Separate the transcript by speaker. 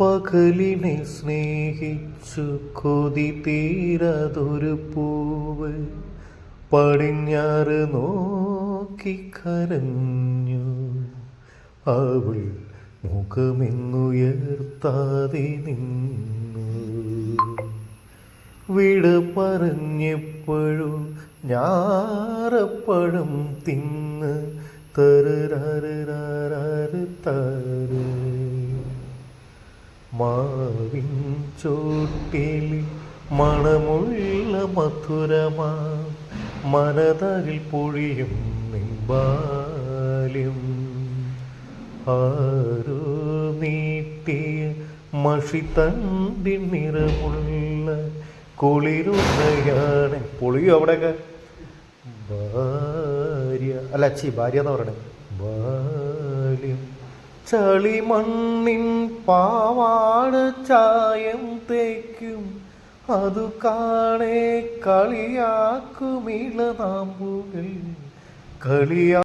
Speaker 1: പകലിനെ സ്നേഹിച്ചു കൊതി തീരതൊരു പൂവ് പടിഞ്ഞാറ് നോക്കി കരഞ്ഞു. അവൾ മുഖമെന്നുയർത്താതെ നിന്നു. വിട പറഞ്ഞെപ്പോഴും ഞാറപ്പഴം തിന്ന് തരു. താറ് മാവിൻ ചോട്ടിൽ മണമുള്ള മധുരമാ മനതരിൽ പൊഴിയും നിമ്പാലും. ആരോ നീട്ടിയ മഷിത്തണ്ടി നിറമുള്ള കുളിരുന്നയാണ് പൊളിയോ അവിടെയൊക്കെ? ഭാര്യ. അല്ല ചി ഭാര്യ എന്ന് പറയണേ? ബാല്യം ചളിമണ്ണിൻ പാവാട ചായം തേക്കും. അതു കാണേ കളിയാക്കും നാമ്പുകൾ. കളിയാ